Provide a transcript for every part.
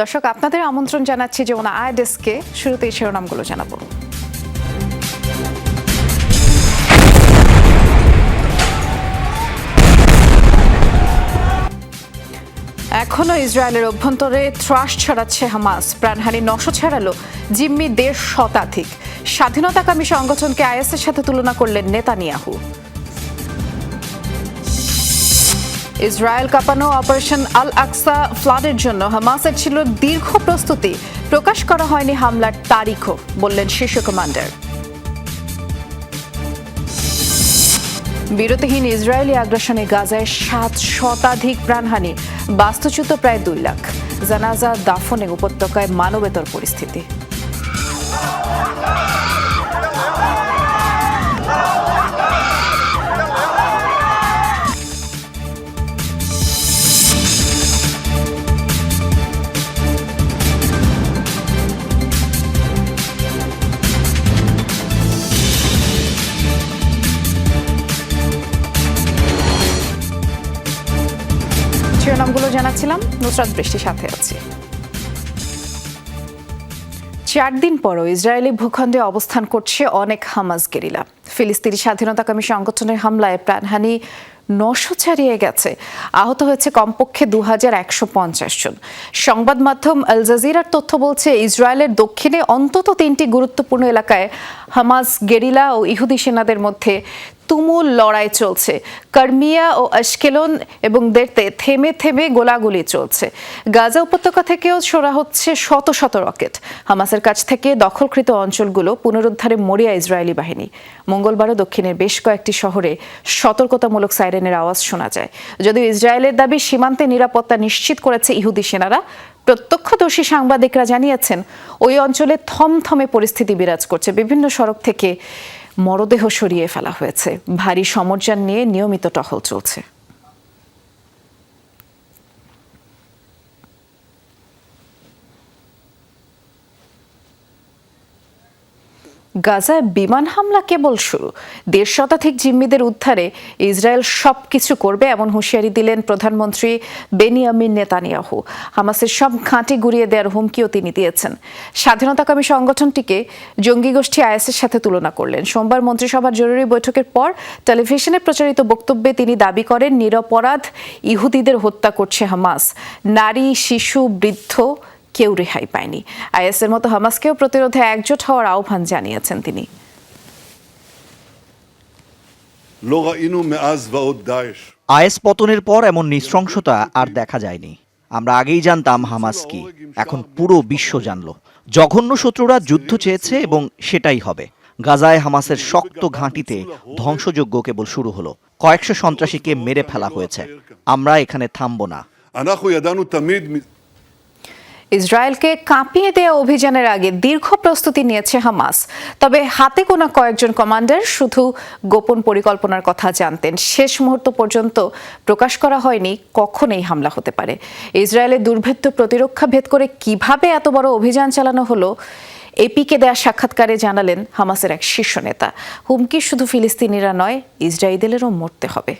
দর্শক, আপনাদের আমন্ত্রণ জানাচ্ছি যে ওনা আয় ডেস্কে। শুরুতেই শিরোনামগুলো জানাব। এখনও ইসরায়েলের অভ্যন্তরে ত্রাস ছড়াচ্ছে হামাস। প্রাণহানি নশো ছাড়ালো জিম্মি দেশ শতাধিক। স্বাধীনতাকামী সংগঠনকে আইএসের সাথে তুলনা করলেন নেতানিয়াহু। ইসরায়েল কাঁপানো অপারেশন আল আকসা ফ্লাডের জন্য হামাসের ছিল দীর্ঘ প্রস্তুতি। প্রকাশ করা হয়নি হামলার তারিখও, বললেন শীর্ষ কমান্ডার। বিরতিহীন ইসরায়েলি আগ্রাসনে গাজায় সাত শতাধিক প্রাণহানি, বাস্তুচ্যুত প্রায় দুই লাখ। জানাজা দাফনে উপত্যকায় মানবেতর পরিস্থিতি। জানাচ্ছিলাম, নুসরাত বৃষ্টির সাথে আছি। চার দিন পরও ইসরায়েলি ভূখণ্ডে অবস্থান করছে অনেক হামাস গেরিলা। ফিলিস্তিনি স্বাধীনতাকামী সংগঠনের হামলায় প্রাণহানি নশো ছাড়িয়ে গেছে। আহত হয়েছে কমপক্ষে দু হাজার একশো পঞ্চাশ জন। সংবাদ মাধ্যম আল জাজিরার তথ্য বলছে, ইসরায়েলের দক্ষিণে অন্তত তিনটি গুরুত্বপূর্ণ এলাকায় হামাস গেরিলা ও ইহুদি সেনাদের মধ্যে তুমুল লড়াই চলছে। কার্মিয়া ও আশকেলন এবং দেরতে থেমে থেমে গোলাগুলি চলছে। গাজা উপত্যকা থেকেও ছোড়া হচ্ছে শত শত রকেট। হামাসের কাছ থেকে দখলকৃত অঞ্চলগুলো পুনরুদ্ধারে মরিয়া ইসরায়েলি বাহিনী। মঙ্গলবারও দক্ষিণের বেশ কয়েকটি শহরে সতর্কতামূলক সাইরেনের আওয়াজ শোনা যায়। যদিও ইসরায়েলের দাবি সীমান্তে নিরাপত্তা নিশ্চিত করেছে ইহুদি সেনারা, প্রত্যক্ষদর্শী সাংবাদিকরা জানিয়েছেন, ওই অঞ্চলে থমথমে পরিস্থিতি বিরাজ করছে। বিভিন্ন সড়ক থেকে মরদেহ সরিয়ে ফেলা হয়েছে। ভারী সমরযান নিয়ে নিয়মিত টহল চলছে। গাজায় বিমান হামলা কেবল শুরু। দেড় শতাধিক জিম্মিদের উদ্ধারে ইসরায়েল সবকিছু করবে এমন হুঁশিয়ারি দিলেন প্রধানমন্ত্রী বেনিয়ামিন নেতানিয়াহু। হামাসের সব ঘাঁটি গুড়িয়ে দেওয়ার হুমকিও তিনি দিয়েছেন। স্বাধীনতাকামী সংগঠনটিকে জঙ্গি গোষ্ঠী আইএসের সাথে তুলনা করলেন। সোমবার মন্ত্রিসভার জরুরি বৈঠকের পর টেলিভিশনে প্রচারিত বক্তব্যে তিনি দাবি করেন, নিরপরাধ ইহুদিদের হত্যা করছে হামাস। নারী, শিশু, বৃদ্ধ কেউ রেহাই পায়নি। আইএসের মতো হামাসকেও প্রতিরোধে একজোট হওয়ার আহ্বান জানিয়েছেন তিনি। আইএস পতনের পর এমন নৃশংসতা আর দেখা যায়নি। আমরা আগেই জানতাম হামাস কি। এখন পুরো বিশ্ব জানল। জঘন্য শত্রুরা যুদ্ধ চেয়েছে এবং সেটাই হবে। গাজায় হামাসের শক্ত ঘাঁটিতে ধ্বংসযজ্ঞ কেবল শুরু হলো। কয়েকশো সন্ত্রাসীকে মেরে ফেলা হয়েছে। আমরা এখানে থামব না। ইসরায়েলকে কাঁপিয়ে দেওয়া অভিযানের আগে দীর্ঘ প্রস্তুতি নিয়েছে হামাস। তবে হাতে গোনা কয়েকজন কমান্ডার শুধু গোপন পরিকল্পনার কথা জানতেন। শেষ মুহূর্ত পর্যন্ত প্রকাশ করা হয়নি কখন এই হামলা হতে পারে। ইসরায়েলের দুর্ভেদ্য প্রতিরক্ষা ভেদ করে কীভাবে এত বড় অভিযান চালানো হলো, এপিকে দেয়া সাক্ষাৎকারে জানালেন হামাসের এক শীর্ষ নেতা। হুমকি শুধু ফিলিস্তিনিরা নয়, ইসরায়েলেরও মরতে হবে।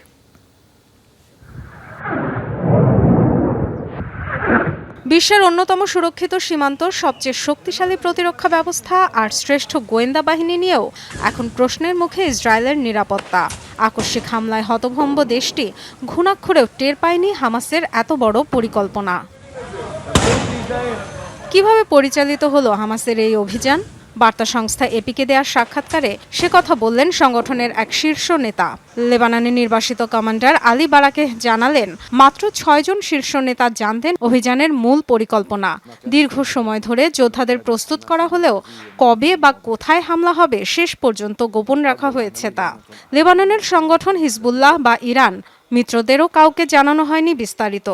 বিশ্বের অন্যতম সুরক্ষিত সীমান্ত, সবচেয়ে শক্তিশালী প্রতিরক্ষা ব্যবস্থা আর শ্রেষ্ঠ গোয়েন্দা বাহিনী নিয়েও এখন প্রশ্নের মুখে ইসরায়েলের নিরাপত্তা। আকস্মিক হামলায় হতভম্ব দেশটি ঘুণাক্ষরেও টের পায়নি হামাসের এত বড় পরিকল্পনা। কীভাবে পরিচালিত হলো হামাসের এই অভিযান? বার্তা সংস্থা এপিকে দেওয়ার সাক্ষাৎকারে সে কথা বললেন সংগঠনের এক শীর্ষ নেতা। লেবাননের নির্বাসিত কমান্ডার আলী বারাকে জানালেন, মাত্র ছয়জন শীর্ষ নেতা জানতেন অভিযানের মূল পরিকল্পনা। দীর্ঘ সময় ধরে যোদ্ধাদের প্রস্তুত করা হলেও কবে বা কোথায় হামলা হবে শেষ পর্যন্ত গোপন রাখা হয়েছে তা। লেবাননের সংগঠন হিজবুল্লাহ বা ইরান, মিত্রদেরও কাউকে জানানো হয়নি বিস্তারিত।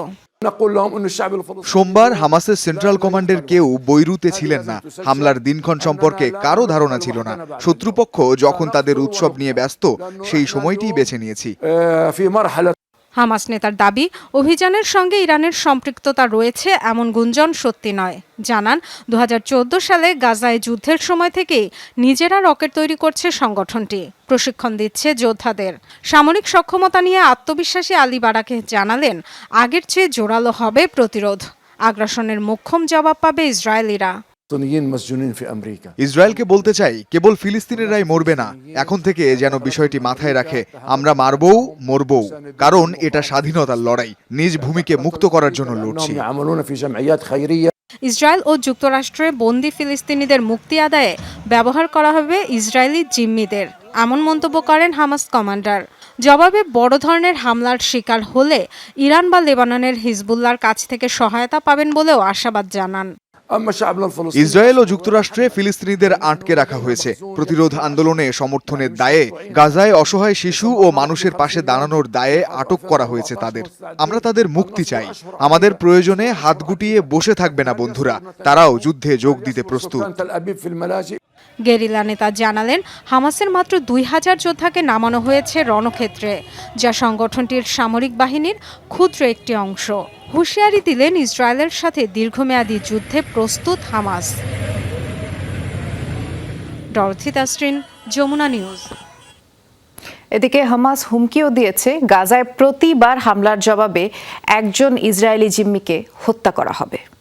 সোমবার হামাসের সেন্ট্রাল কমান্ডের কেউ বৈরুতে ছিলেন না। হামলার দিনক্ষণ সম্পর্কে কারও ধারণা ছিল না। শত্রুপক্ষ যখন তাদের উৎসব নিয়ে ব্যস্ত সেই সময়টি বেছে নিয়েছি। হামাস নেতার দাবি, অভিযানের সঙ্গে ইরানের সম্পৃক্ততা রয়েছে এমন গুঞ্জন সত্যি নয়। জানান দু হাজার চৌদ্দ সালে গাজায় যুদ্ধের সময় থেকেই নিজেরা রকেট তৈরি করছে সংগঠনটি। প্রশিক্ষণ দিচ্ছে যোদ্ধাদের। সামরিক সক্ষমতা নিয়ে আত্মবিশ্বাসী আলী বারাকে জানালেন, আগের চেয়ে জোরালো হবে প্রতিরোধ। আগ্রাসনের মোক্ষম জবাব পাবে ইসরায়েলিরা। ইসরায়েলকে বলতে চাই কেবল ফিলিস্তিনেরাই মরবে না। এখন থেকে যেন বিষয়টি মাথায় রাখে আমরা মারবও মরবও কারণ এটা স্বাধীনতার লড়াই। নিজ ভূমিকে মুক্ত করার জন্য লড়ছি। ইসরায়েল ও যুক্তরাষ্ট্রে বন্দি ফিলিস্তিনিদের মুক্তি আদায়ে ব্যবহার করা হবে ইসরায়েলি জিম্মিদের এমন মন্তব্য করেন হামাস কমান্ডার। জবাবে বড় ধরনের হামলার শিকার হলে ইরান বা লেবাননের হিজবুল্লার কাছ থেকে সহায়তা পাবেন বলেও আশাবাদ জানান। ইসরায়েল ও যুক্তরাষ্ট্রে ফিলিস্তিনিদের আটকে রাখা হয়েছে। প্রতিরোধ আন্দোলনে সমর্থনের দায়ে গাজায় অসহায় শিশু ও মানুষের পাশে দাঁড়ানোর দায়ে আটক করা হয়েছে তাদের। আমরা তাদের মুক্তি চাই। আমাদের প্রয়োজনে হাত গুটিয়ে বসে থাকবে না বন্ধুরা। তারাও যুদ্ধে যোগ দিতে প্রস্তুত। গেরিলা নেতা জানালেন, হামাসের মাত্র দুই হাজার যোদ্ধাকে নামানো হয়েছে রণক্ষেত্রে, যা সংগঠনটির সামরিক বাহিনীর ক্ষুদ্র একটি অংশ। হুঁশিয়ারি দিলেন ইসরায়েলের সাথে দীর্ঘমেয়াদী যুদ্ধে প্রস্তুত হামাস। যমুনা নিউজ। এদিকে হামাস হুমকিও দিয়েছে, গাজায় প্রতিবার হামলার জবাবে একজন ইসরায়েলি জিম্মিকে হত্যা করা হবে।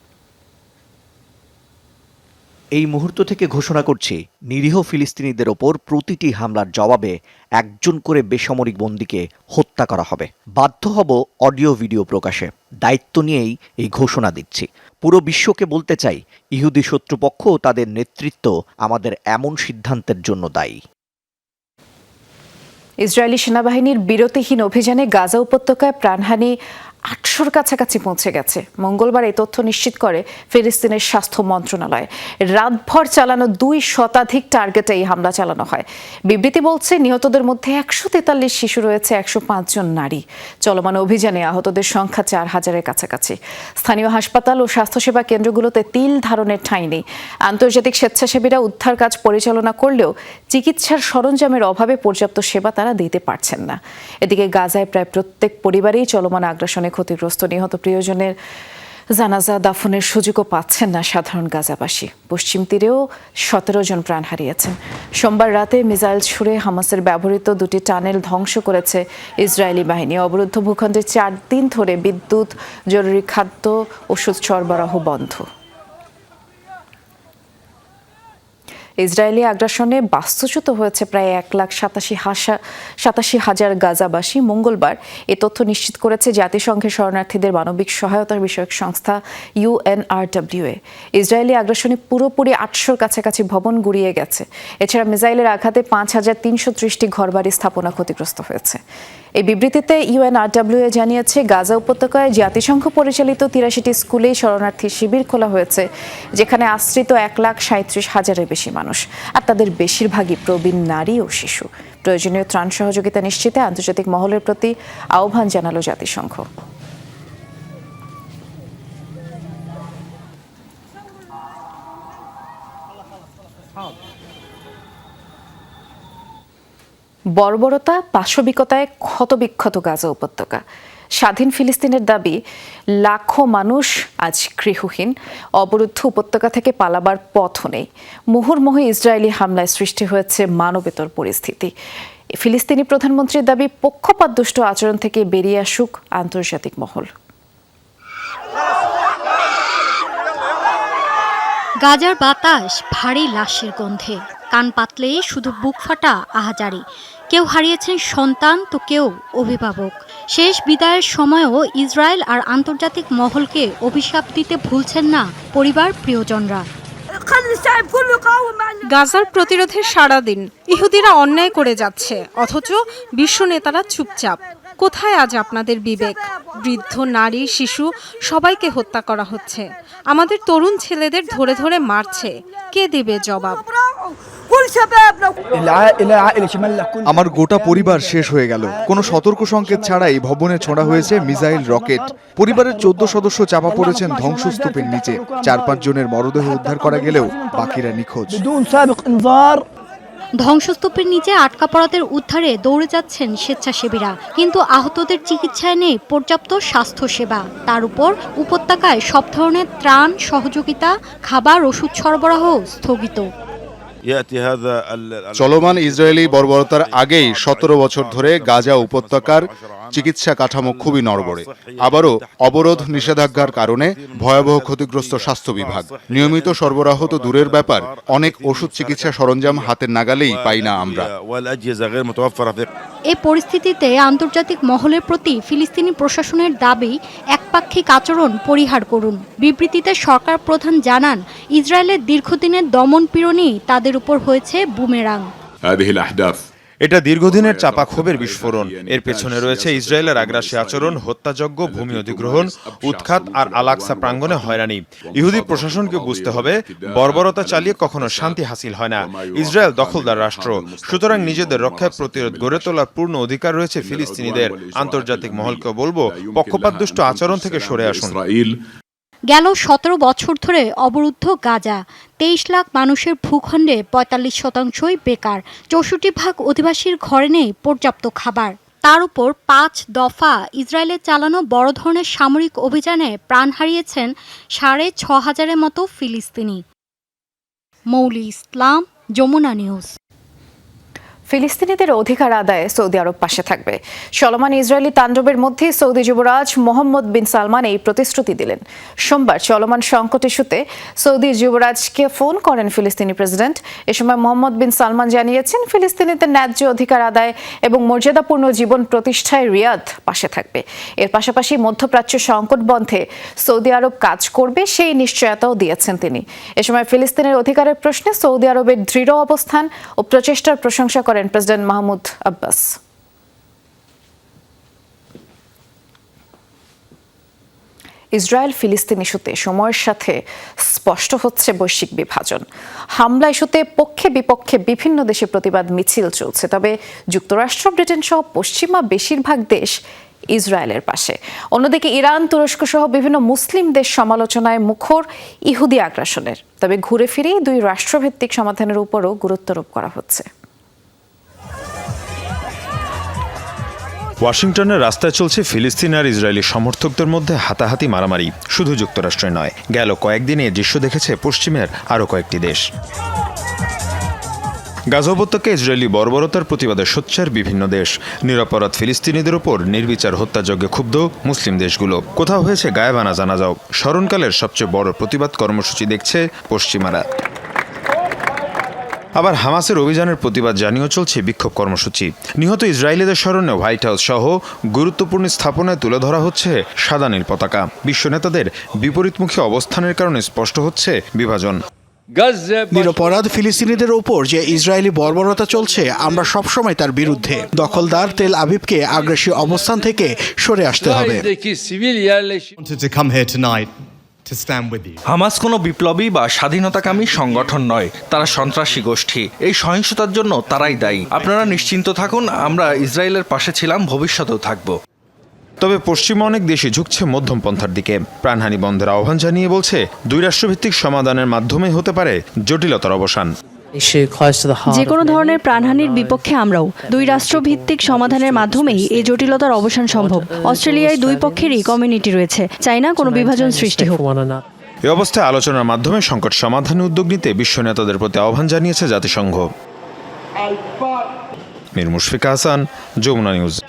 এই মুহূর্ত থেকে ঘোষণা করছি, নিরীহ ফিলিস্তিনিদের ওপর প্রতিটি হামলার জবাবে একজন করে বেসামরিক বন্দীকে হত্যা করা হবে। বাধ্য হব অডিও ভিডিও প্রকাশে। দায়িত্ব নিয়েই এই ঘোষণা দিচ্ছি। পুরো বিশ্বকে বলতে চাই, ইহুদি শত্রুপক্ষ ও তাদের নেতৃত্ব আমাদের এমন সিদ্ধান্তের জন্য দায়ী। ইসরায়েলি সেনাবাহিনীর বিরতিহীন অভিযানে গাজা উপত্যকায় প্রাণহানি আটশোর কাছাকাছি পৌঁছে গেছে। মঙ্গলবার এই তথ্য নিশ্চিত করে ফিলিস্তিনের স্বাস্থ্য মন্ত্রণালয়। রাতভর চালানো দুই শতাধিক টার্গেটে এই হামলা চালানো হয়। বিবৃতি বলছে, নিহতদের মধ্যে একশো তেতাল্লিশ শিশু রয়েছে, একশো পাঁচজন নারী। চলমান অভিযানে আহতদের সংখ্যা চার হাজারের কাছাকাছি। স্থানীয় হাসপাতাল ও স্বাস্থ্যসেবা কেন্দ্রগুলোতে তিল ধারণের ঠাঁই নেই। আন্তর্জাতিক স্বেচ্ছাসেবীরা উদ্ধার কাজ পরিচালনা করলেও চিকিৎসার সরঞ্জামের অভাবে পর্যাপ্ত সেবা তারা দিতে পারছেন না। এদিকে গাজায় প্রায় প্রত্যেক পরিবারেই চলমান আগ্রাসনে ক্ষতিগ্রস্ত নিহত প্রিয়জনের জানাজা দাফনের সুযোগও পাচ্ছেন না সাধারণ গাজাবাসী। পশ্চিম তীরেও সতেরো জন প্রাণ হারিয়েছেন। সোমবার রাতে মিসাইল ছুড়ে হামাসের ব্যবহৃত দুটি টানেল ধ্বংস করেছে ইসরায়েলি বাহিনী। অবরুদ্ধ ভূখণ্ডে চার দিন ধরে বিদ্যুৎ, জরুরি খাদ্য, ওষুধ সরবরাহ বন্ধ। ইসরায়েলি আগ্রাসনে বাস্তুচ্যুত হয়েছে প্রায় এক লাখ সাতাশি হাসা, সাতাশি হাজার গাজাবাসী। মঙ্গলবার এ তথ্য নিশ্চিত করেছে জাতিসংঘের শরণার্থীদের মানবিক সহায়তার বিষয়ক সংস্থা ইউএনআরডব্লিউএ ইসরায়েলি আগ্রাসনে পুরোপুরি আটশোর কাছাকাছি ভবন গুড়িয়ে গেছে। এছাড়া মিসাইলের আঘাতে পাঁচ হাজার তিনশো ত্রিশটি ঘরবাড়ি স্থাপনা ক্ষতিগ্রস্ত হয়েছে। এই বিবৃতিতে ইউএনআরডব্লিউএ জানিয়েছে, গাজা উপত্যকায় জাতিসংঘ পরিচালিত তিরাশিটি স্কুলেই শরণার্থী শিবির খোলা হয়েছে, যেখানে আশ্রিত এক লাখ সাঁত্রিশ হাজারের বেশি মানুষ। আর তাদের বেশিরভাগই প্রবীণ নারী ও শিশু। প্রয়োজনীয় ত্রাণ সহযোগিতা নিশ্চিতে আন্তর্জাতিক মহলের প্রতি আহ্বান জানালো জাতিসংঘ। বর্বরতা, পাশবিকতায় ক্ষতবিক্ষত গাজা উপত্যকা। স্বাধীন ফিলিস্তিনের দাবি, লাখো মানুষ আজ গৃহহীন, অবরুদ্ধ উপত্যকা থেকে পালাবার পথও নেই। মুহুর্মুহু ইসরায়েলি হামলায় সৃষ্টি হয়েছে মানবেতর পরিস্থিতি। ফিলিস্তিনি প্রধানমন্ত্রীর দাবি পক্ষপাতদুষ্ট আচরণ থেকে বেরিয়ে আসুক আন্তর্জাতিক মহল। গাজার বাতাস ভারী লাশের গন্ধে। কান পাতলেই শুধু বুক ফাটা আহাজারি। কেউ হারিয়েছেন সন্তান, তো কেউ অভিভাবক। শেষ বিদায়ের সময়ও ইসরায়েল আর আন্তর্জাতিক মহলকে অভিশাপ দিতে ভুলছেন না পরিবার প্রিয়জনরা। গাজার প্রতিরোধে সারাদিন ইহুদিরা অন্যায় করে যাচ্ছে, অথচ বিশ্ব নেতারা চুপচাপ। কোথায় আজ আপনাদের বিবেক? বৃদ্ধ, নারী, শিশু, সবাইকে হত্যা করা হচ্ছে। আমাদের তরুণ ছেলেদের ধরে ধরে মারছে। কে দেবে জবাব? আমার গোটা পরিবার শেষ হয়ে গেল। কোনো সতর্ক সংকেত ছাড়াই ভবনে ছোঁড়া হয়েছে মিসাইল রকেট। পরিবারের চোদ্দ সদস্য চাপা পড়েছেন ধ্বংসস্তূপের নিচে। চার পাঁচ জনের মরদেহ উদ্ধার করা গেলেও বাকিরা নিখোঁজ। ধ্বংসস্তূপের নিচে আটকা পড়াদের উদ্ধারে দৌড়ে যাচ্ছেন স্বেচ্ছাসেবীরা। কিন্তু আহতদের চিকিৎসায় নেই পর্যাপ্ত স্বাস্থ্যসেবা। তার উপর উপত্যকায় সব ধরনের ত্রাণ সহযোগিতা খাবার ওষুধ সরবরাহ স্থগিত। চলমান ইসরায়েলি বর্বরতার আগেই সতেরো বছর ধরে গাজা উপত্যকার চিকিৎসা কাঠামো খুবই নড়বড়ে। আবারও অবরোধ নিষেধাজ্ঞার কারণে ভয়াবহ ক্ষতিগ্রস্ত স্বাস্থ্য বিভাগ। নিয়মিত সরবরাহ তো দূরের ব্যাপার অনেক ওষুধ চিকিৎসা সরঞ্জাম হাতের নাগালেই পাই না আমরা। এ পরিস্থিতিতে আন্তর্জাতিক মহলের প্রতি ফিলিস্তিনি প্রশাসনের দাবি একপাক্ষিক আচরণ পরিহার করুন। বিবৃতিতে সরকার প্রধান জানান ইসরায়েলের দীর্ঘদিনের দমন পীড়নই তাদের উপর হয়েছে বুমেরাং। এটা দীর্ঘদিনের চাপা ক্ষোভের বিস্ফোরণ। এর পেছনে রয়েছে ইসরায়েলের আগ্রাসী আচরণ হত্যাযজ্ঞ ভূমি অধিগ্রহণ উৎখাত আর আলাক্সা প্রাঙ্গনে হয়রানি। ইহুদি প্রশাসনকে বুঝতে হবে বর্বরতা চালিয়ে কখনো শান্তি হাসিল হয় না। ইসরায়েল দখলদার রাষ্ট্র। সুতরাং নিজেদের রক্ষায় প্রতিরোধ গড়ে তোলার পূর্ণ অধিকার রয়েছে ফিলিস্তিনিদের। আন্তর্জাতিক মহলকে বলব পক্ষপাতদুষ্ট আচরণ থেকে সরে আসুন। গেল সতেরো বছর ধরে অবরুদ্ধ গাজা। তেইশ লাখ মানুষের ভূখণ্ডে পঁয়তাল্লিশ শতাংশই বেকার। চৌষট্টি ভাগ অধিবাসীর ঘরে নেই পর্যাপ্ত খাবার। তার উপর পাঁচ দফা ইসরায়েলের চালানো বড় ধরনের সামরিক অভিযানে প্রাণ হারিয়েছেন সাড়ে ছ হাজারের মতো ফিলিস্তিনি। মৌলি ইসলাম, যমুনা নিউজ। ফিলিস্তিনিদের অধিকার আদায়ে সৌদি আরব পাশে থাকবে। চলমান ইসরায়েলি তাণ্ডবের মধ্যে সৌদি যুবরাজ মোহাম্মদ বিন সালমান এই প্রতিশ্রুতি দিলেন। সোমবার চলমান সংকট ইস্যুতে সৌদি যুবরাজকে ফোন করেন ফিলিস্তিনি প্রেসিডেন্ট। এ সময় মোহাম্মদ বিন সালমান জানিয়েছেন, ফিলিস্তিনিদের ন্যায্য অধিকার আদায় এবং মর্যাদাপূর্ণ জীবন প্রতিষ্ঠায় রিয়াদ পাশে থাকবে। এর পাশাপাশি মধ্যপ্রাচ্য সংকট বন্ধে সৌদি আরব কাজ করবে সেই নিশ্চয়তাও দিয়েছেন তিনি। এ সময় ফিলিস্তিনের অধিকারের প্রশ্নে সৌদি আরবের দৃঢ় অবস্থান ও প্রচেষ্টার প্রশংসা করেন প্রেসিডেন্ট মাহমুদ আব্বাস। ইসরায়েল ফিলিস্তিন ইস্যুতে সময়ের সাথে স্পষ্ট হচ্ছে বৈশ্বিক বিভাজন। হামলা ইস্যুতে পক্ষে বিপক্ষে বিভিন্ন দেশে প্রতিবাদ মিছিল চলছে। তবে যুক্তরাষ্ট্র, ব্রিটেন সহ পশ্চিমা বেশিরভাগ দেশ ইসরায়েলের পাশে। অন্যদিকে ইরান, তুরস্ক সহ বিভিন্ন মুসলিম দেশ সমালোচনায় মুখর ইহুদি আগ্রাসনের। তবে ঘুরে ফিরেই দুই রাষ্ট্রভিত্তিক সমাধানের উপরও গুরুত্বারোপ করা হচ্ছে। ওয়াশিংটনের রাস্তায় চলছে ফিলিস্তিন আর ইসরায়েলি সমর্থকদের মধ্যে হাতাহাতি মারামারি। শুধু যুক্তরাষ্ট্রে নয়, গেল কয়েকদিনে দৃশ্য দেখেছে পশ্চিমের আরও কয়েকটি দেশ। গাজা উপত্যকা ইসরায়েলি বর্বরতার প্রতিবাদে সোচ্চার বিভিন্ন দেশ। নিরাপরাধ ফিলিস্তিনিদের ওপর নির্বিচার হত্যাযজ্ঞে ক্ষুব্ধ মুসলিম দেশগুলো। কোথাও হয়েছে গায়েবানা জানা যাও স্মরণকালের সবচেয়ে বড় প্রতিবাদ কর্মসূচি দেখছে পশ্চিমারা। আবার হামাসের অভিযানের প্রতিবাদ জানিয়েও চলছে বিক্ষোভ কর্মসূচি। নিহত ইসরায়েলিদের স্মরণে হোয়াইট হাউস সহ গুরুত্বপূর্ণ স্থাপনায় তুলে ধরা হচ্ছে সাদা নীল পতাকা। বিশ্ব নেতাদের বিপরীতমুখী অবস্থানের কারণে স্পষ্ট হচ্ছে বিভাজন। নিরপরাধ ফিলিস্তিনিদের ওপর যে ইসরায়েলি বর্বরতা চলছে আমরা সবসময় তার বিরুদ্ধে। দখলদার তেল আবিবকে আগ্রাসী অবস্থান থেকে সরে আসতে হবে। হামাস কোনো বিপ্লবী বা স্বাধীনতাকামী সংগঠন নয় তারা সন্ত্রাসী গোষ্ঠী। এই সহিংসতার জন্য তারাই দায়ী। আপনারা নিশ্চিন্ত থাকুন আমরা ইসরায়েলের পাশে ছিলাম ভবিষ্যতেও থাকব। তবে পশ্চিম অনেক দেশে ঝুঁকছে মধ্যমপন্থার দিকে। প্রাণহানি বন্ধের আহ্বান জানিয়ে বলছে দুই রাষ্ট্রভিত্তিক সমাধানের মাধ্যমে হতে পারে জটিলতার অবসান। যে কোনো ধরনের প্রাণহানির বিপক্ষে আমরাও দুই রাষ্ট্রভিত্তিক সমাধানের মাধ্যমেই এই জটিলতার অবসান সম্ভব। অস্ট্রেলিয়ায় দুই পক্ষেরই কমিউনিটি রয়েছে। চাই না কোনো বিভাজন সৃষ্টি হোক। এ অবস্থায় আলোচনার মাধ্যমে সংকট সমাধানে উদ্যোগ নিতে বিশ্ব নেতাদের প্রতি আহ্বান জানিয়েছে জাতিসংঘ। মীর মুশফিকা হাসান যমুনা নিউজ।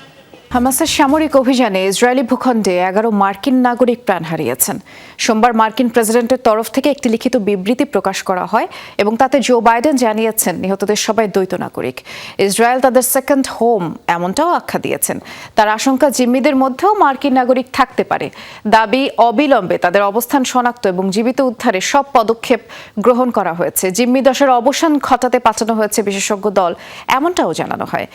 হামাসের সামরিক অভিযানে ইসরায়েলি ভূখণ্ডে এগারো মার্কিন নাগরিক প্রাণ হারিয়েছেন। সোমবার মার্কিন প্রেসিডেন্টের তরফ থেকে একটি লিখিত বিবৃতি প্রকাশ করা হয় এবং তাতে জো বাইডেন জানিয়েছেন নিহতদের সবাই দ্বৈত নাগরিক। ইসরায়েল তাদের সেকেন্ড হোম এমনটাও আখ্যা দিয়েছেন। তার আশঙ্কা, জিম্মিদের মধ্যেও মার্কিন নাগরিক থাকতে পারে। দাবি অবিলম্বে তাদের অবস্থান শনাক্ত এবং জীবিত উদ্ধারে সব পদক্ষেপ গ্রহণ করা হয়েছে। জিম্মি দশের অবসান ঘটাতে পাঠানো হয়েছে বিশেষজ্ঞ দল, এমনটাও জানানো হয়।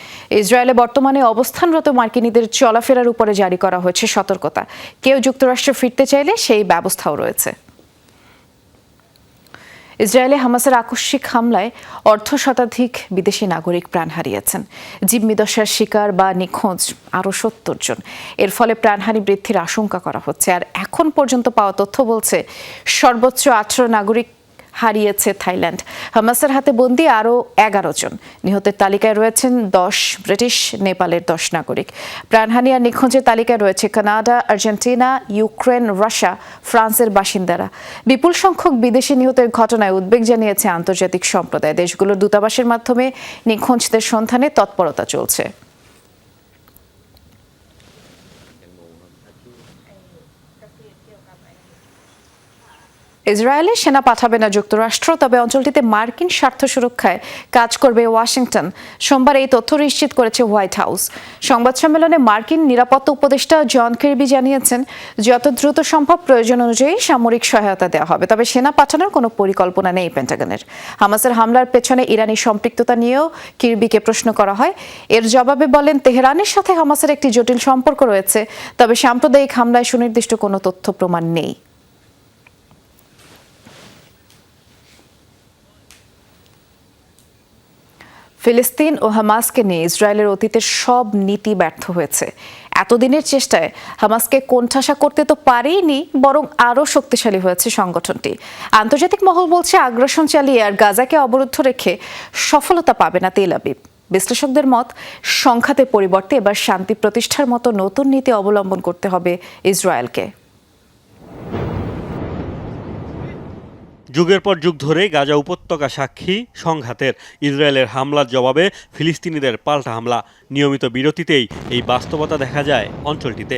ইসরায়েলে বর্তমানে অবস্থানরত মার্কিনীদের চলাফেরার উপরে জারি করা হয়েছে সতর্কতা। কেউ যুক্তরাষ্ট্রে ফিরতে চাইলে সেই ব্যবস্থাও রয়েছে। ইসরায়েলে হামাসের আকস্মিক হামলায় অর্ধ শতাধিক বিদেশি নাগরিক প্রাণ হারিয়েছেন। জিম্মি দশার শিকার বা নিখোঁজ আরও সত্তর জন। এর ফলে প্রাণহানি বৃদ্ধির আশঙ্কা করা হচ্ছে। আর এখন পর্যন্ত পাওয়া তথ্য বলছে, সর্বোচ্চ আঠারো নাগরিক হারিয়েছে থাইল্যান্ড। হামাসের হাতে বন্দি আরও এগারো জন। নিহতের তালিকায় রয়েছেন দশ ব্রিটিশ, নেপালের দশ নাগরিক। প্রাণহানি আর নিখোঁজের তালিকায় রয়েছে কানাডা, আর্জেন্টিনা, ইউক্রেন, রাশিয়া, ফ্রান্সের বাসিন্দারা। বিপুল সংখ্যক বিদেশি নিহতের ঘটনায় উদ্বেগ জানিয়েছে আন্তর্জাতিক সম্প্রদায়। দেশগুলোর দূতাবাসের মাধ্যমে নিখোঁজদের সন্ধানে তৎপরতা চলছে। ইসরায়েলে সেনা পাঠাবে না যুক্তরাষ্ট্র, তবে অঞ্চলটিতে মার্কিন স্বার্থ সুরক্ষায় কাজ করবে ওয়াশিংটন। সোমবার এই তথ্য নিশ্চিত করেছে হোয়াইট হাউস। সংবাদ সম্মেলনে মার্কিন নিরাপত্তা উপদেষ্টা জন কির্বি জানিয়েছেন, যত দ্রুত সম্ভব প্রয়োজন অনুযায়ী সামরিক সহায়তা দেওয়া হবে, তবে সেনা পাঠানোর কোনো পরিকল্পনা নেই পেন্টাগনের। হামাসের হামলার পেছনে ইরানি সম্পৃক্ততা নিয়েও কির্বিকে প্রশ্ন করা হয়। এর জবাবে বলেন, তেহরানের সাথে হামাসের একটি জটিল সম্পর্ক রয়েছে, তবে সাম্প্রদায়িক হামলায় সুনির্দিষ্ট কোনো তথ্য প্রমাণ নেই। ফিলিস্তিন ও হামাসকে নিয়ে ইসরায়েলের অতীতের সব নীতি ব্যর্থ হয়েছে। এতদিনের চেষ্টায় হামাসকে কোণঠাসা করতে তো পারেইনি বরং আরও শক্তিশালী হয়েছে সংগঠনটি। আন্তর্জাতিক মহল বলছে, আগ্রাসন চালিয়ে আর গাজাকে অবরুদ্ধ রেখে সফলতা পাবে না তেল আবিব। বিশ্লেষকদের মত সংঘাতের পরিবর্তে এবার শান্তি প্রতিষ্ঠার মতো নতুন নীতি অবলম্বন করতে হবে ইসরায়েলকে। যুগের পর যুগ ধরে গাজা উপত্যকা সাক্ষী সংঘাতের ইসরায়েলের হামলার জবাবে ফিলিস্তিনিদের পাল্টা হামলা। নিয়মিত বিরতিতেই এই বাস্তবতা দেখা যায় অঞ্চলটিতে।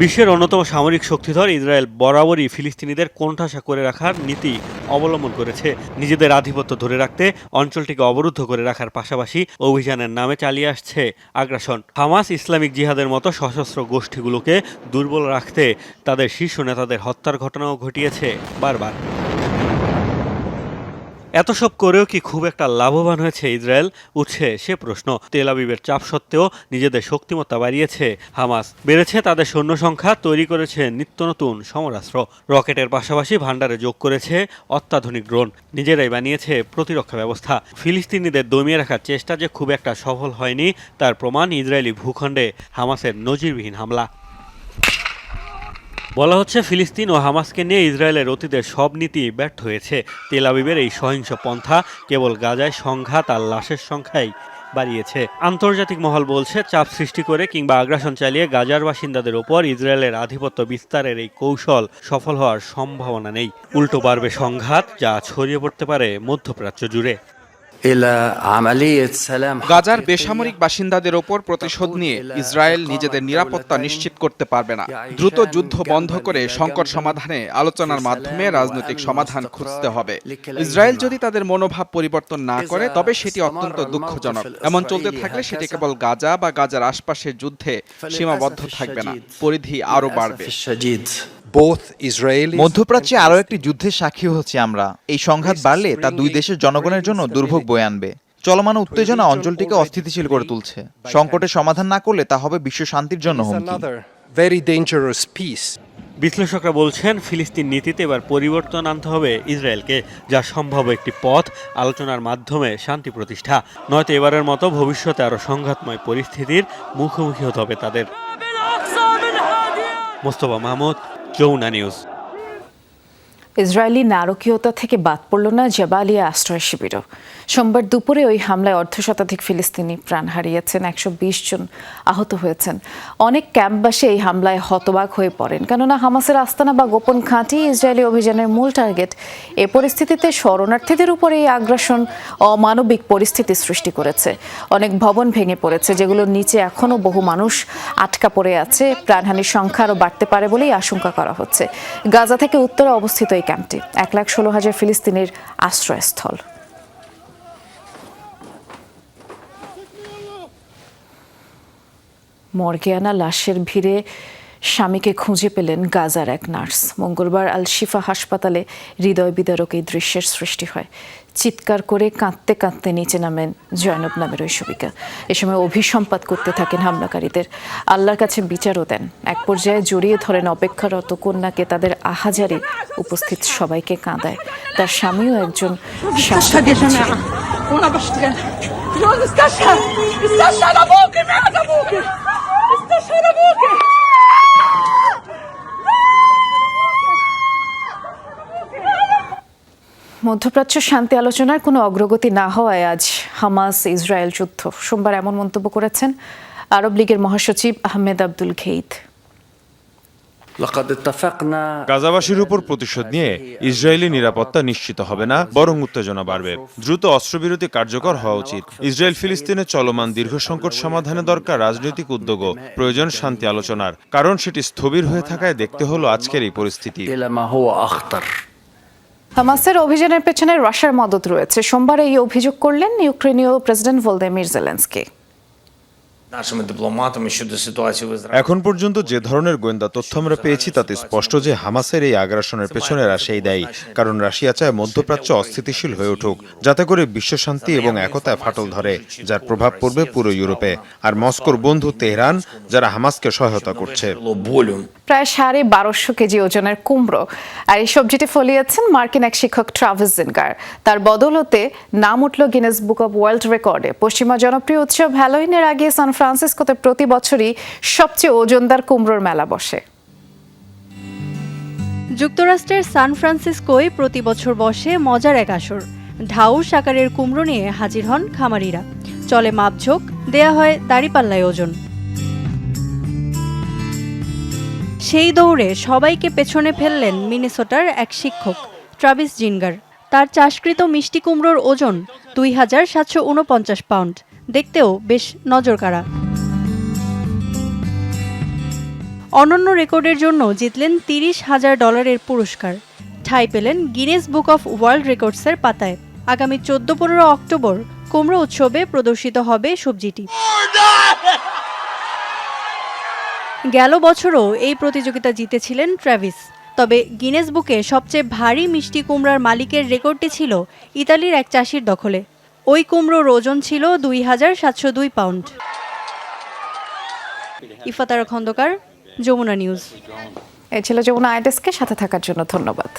বিশ্বের অন্যতম সামরিক শক্তিধর ইসরায়েল বরাবরই ফিলিস্তিনিদের কোণঠাসা করে রাখার নীতি অবলম্বন করেছে। নিজেদের আধিপত্য ধরে রাখতে, অঞ্চলটিকে অবরুদ্ধ করে রাখার পাশাপাশি অভিযানের নামে চালিয়ে আসছে আগ্রাসন। হামাস ইসলামিক জিহাদের মতো সশস্ত্র গোষ্ঠীগুলোকে দুর্বল রাখতে তাদের শীর্ষ নেতাদের হত্যার ঘটনাও ঘটিয়েছে বারবার। এত সব করেও কি খুব একটা লাভবান হয়েছে ইসরায়েল? উঠছে সে প্রশ্ন। তেল আবিবের চাপ সত্ত্বেও নিজেদের শক্তিমত্তা বাড়িয়েছে হামাস। বেড়েছে তাদের সৈন্য সংখ্যা, তৈরি করেছে নিত্য নতুন সমরাস্ত্র। রকেটের পাশাপাশি ভান্ডারে যোগ করেছে অত্যাধুনিক ড্রোন। নিজেরাই বানিয়েছে প্রতিরক্ষা ব্যবস্থা। ফিলিস্তিনিদের দমিয়ে রাখার চেষ্টা যে খুব একটা সফল হয়নি, তার প্রমাণ ইসরায়েলি ভূখণ্ডে হামাসের নজিরবিহীন হামলা। বলা হচ্ছে ফিলিস্তিন ও হামাসকে নিয়ে ইসরায়েলের অতীতের সব নীতি ব্যর্থ হয়েছে। তেল আবিবের এই সহিংস পন্থা কেবল গাজায় সংঘাত আর লাশের সংখ্যাই বাড়িয়েছে। আন্তর্জাতিক মহল বলছে, চাপ সৃষ্টি করে কিংবা আগ্রাসন চালিয়ে গাজার বাসিন্দাদের ওপর ইসরায়েলের আধিপত্য বিস্তারের এই কৌশল সফল হওয়ার সম্ভাবনা নেই। উল্টো বাড়বে সংঘাত, যা ছড়িয়ে পড়তে পারে মধ্যপ্রাচ্য জুড়ে। গাজার বেসামরিক বাসিন্দাদের ওপর প্রতিশোধ নিয়ে ইসরায়েল নিজেদের নিরাপত্তা নিশ্চিত করতে পারবে না। দ্রুত যুদ্ধ বন্ধ করে সংকট সমাধানে আলোচনার মাধ্যমে রাজনৈতিক সমাধান খুঁজতে হবে। ইসরায়েল যদি তাদের মনোভাব পরিবর্তন না করে তবে সেটি অত্যন্ত দুঃখজনক। এমন চলতে থাকলে সেটি কেবল গাজা বা গাজার আশপাশের যুদ্ধে সীমাবদ্ধ থাকবে না। পরিধি আরও বাড়বে। মধ্যপ্রাচ্যে আরও একটি যুদ্ধের সাক্ষী হচ্ছে আমরা। এই সংঘাত বাড়লে তা দুই দেশের জনগণের জন্য দুর্ভোগ বয়ে আনবে। চলমান উত্তেজনা অঞ্চলটিকে অস্থিতিশীল করে তুলছে। সংকটের সমাধান না করলে তা হবে বিশ্ব শান্তির জন্য হুমকি। বিশ্লেষকরা বলছেন ফিলিস্তিন নীতিতে এবার পরিবর্তন আনতে হবে ইসরায়েলকে যা সম্ভব একটি পথ আলোচনার মাধ্যমে শান্তি প্রতিষ্ঠা। নয়তো এবারের মতো ভবিষ্যতে আরও সংঘাতময় পরিস্থিতির মুখোমুখি হতে হবে তাদের। মোস্তফা মাহমুদ যমুনা নিউজ ইসরায়েলি নারকীয়তা থেকে বাদ পড়ল না জাবালিয়া আশ্রয় শিবিরও। সোমবার দুপুরে ওই হামলায় অর্ধ শতাধিক ফিলিস্তিনি প্রাণ হারিয়েছেন, একশো বিশ জন আহত হয়েছেন। অনেক ক্যাম্পবাসী এই হামলায় হতবাক হয়ে পড়েন। কেননা হামাসের আস্তানা বা গোপন ঘাঁটি ইসরায়েলি অভিযানের মূল টার্গেট, এ পরিস্থিতিতে শরণার্থীদের উপর এই আগ্রাসন অমানবিক পরিস্থিতি সৃষ্টি করেছে। অনেক ভবন ভেঙে পড়েছে, যেগুলোর নিচে এখনও বহু মানুষ আটকা পড়ে আছে। প্রাণহানির সংখ্যা আরও বাড়তে পারে বলেই আশঙ্কা করা হচ্ছে। গাজা থেকে উত্তরে অবস্থিত এই ক্যাম্পটি। এক লাখ ষোলো হাজার ফিলিস্তিনির আশ্রয়স্থল। মর্গে আনা লাশের ভিড়ে স্বামীকে খুঁজে পেলেন গাজার এক নার্স। মঙ্গলবার আল শিফা হাসপাতালে হৃদয় বিদারক এই দৃশ্যের সৃষ্টি হয়। চিৎকার করে কাঁদতে কাঁদতে নিচে নামেন জয়নব নামের ওই শোভিকা এ সময় অভিসম্পাত করতে থাকেন হামলাকারীদের আল্লাহর কাছে বিচারও দেন এক পর্যায়ে জড়িয়ে ধরেন অপেক্ষারত কন্যাকে তাদের আহাজারি উপস্থিত সবাইকে কাঁদায় তার স্বামীও একজন শাসক মধ্যপ্রাচ্য শান্তি আলোচনার কোনো অগ্রগতি না হওয়ায় আজ হামাস ইসরায়েল যুদ্ধ। সোমবার এমন মন্তব্য করেছেন আরব লীগের মহাসচিব আহমেদ আব্দুল খেইদ গাজাবাসীর উপর প্রতিশোধ নিয়ে ইসরায়েলি নিরাপত্তা নিশ্চিত হবে না বরং উত্তেজনা বাড়বে। দ্রুত অস্ত্রবিরতি কার্যকর হওয়া উচিত। ইসরায়েল ফিলিস্তিনে চলমান দীর্ঘ সংকট সমাধানে দরকার রাজনৈতিক উদ্যোগ প্রয়োজন শান্তি আলোচনার কারণ সেটি স্থবির হয়ে থাকায় দেখতে হলো আজকের এই পরিস্থিতি। হামাসের অভিযানের পেছনে রাশিয়ার মদত রয়েছে। সোমবার এই অভিযোগ করলেন ইউক্রেনীয় প্রেসিডেন্ট ভোলদেমির জেলেন্সকি। нашими дипломатами щодо ситуації в Ізраїлі. এখন পর্যন্ত যে ধরনের গোয়েন্দা তথ্য আমরা পেয়েছি তাতে স্পষ্ট যে হামাসের এই আগ্রাসনের পেছনে রাশিয়াই দায়ী কারণ রাশিয়া চায় মধ্যপ্রাচ্য অস্থিতিশীল হয়ে উঠুক যাতে করে বিশ্বশান্তি এবং একতায় ফাটল ধরে যার প্রভাব পড়বে পুরো ইউরোপে আর মস্কোর বন্ধু তেহরান যারা হামাসকে সহায়তা করছে Було болю. প্রায় সাড়ে বারোশো কেজি ওজনের কুমড়ো আর এই সবজিটি ফলিয়েছেন মার্কিন এক শিক্ষক ট্রাভিস জিনগার তার বদৌলতে নাম উঠল গিনেস বুক অব ওয়ার্ল্ড রেকর্ডে পশ্চিমা জনপ্রিয় উৎসব হ্যালোইনের আগে সান ফ্রান্সিসকোতে প্রতি বছরই সবচেয়ে ওজনদার কুমড়োর মেলা বসে। যুক্তরাষ্ট্রের সান ফ্রান্সিসকোয় প্রতি বছর বসে মজার এক আসর। ঢাউস আকারের কুমড়ো নিয়ে হাজির হন খামারিরা। চলে মাপঝোক, দেয়া হয় দাড়িপাল্লায় ওজন। সেই দৌড়ে সবাইকে পেছনে ফেললেন মিনেসোটার এক শিক্ষক, ট্রাভিস জিনগার। তার চাষকৃত মিষ্টি কুমড়োর ওজন দুই হাজার সাতশো উনপঞ্চাশ পাউন্ড। দেখতেও বেশ নজরকাড়া। অনন্য রেকর্ডের জন্য জিতলেন তিরিশ হাজার ডলারের পুরস্কার। ঠাঁই পেলেন গিনেস বুক অফ ওয়ার্ল্ড রেকর্ডসের পাতায়। আগামী চোদ্দ পনেরো অক্টোবর কুমড়ো উৎসবে প্রদর্শিত হবে সবজিটি। গেল বছরও এই প্রতিযোগিতা জিতেছিলেন ট্র্যাভিস। তবে গিনেস বুকে সবচেয়ে ভারী মিষ্টি কুমড়ার মালিকের রেকর্ডটি ছিল ইতালির এক চাষির দখলে। ওই কুমড়োর ওজন ছিল দুই হাজার সাতশো দুই পাউন্ড। ইফাতারা খন্দকার, যমুনা নিউজ। এ ছিল যমুনা আইডেস্কের সাথে থাকার জন্য ধন্যবাদ।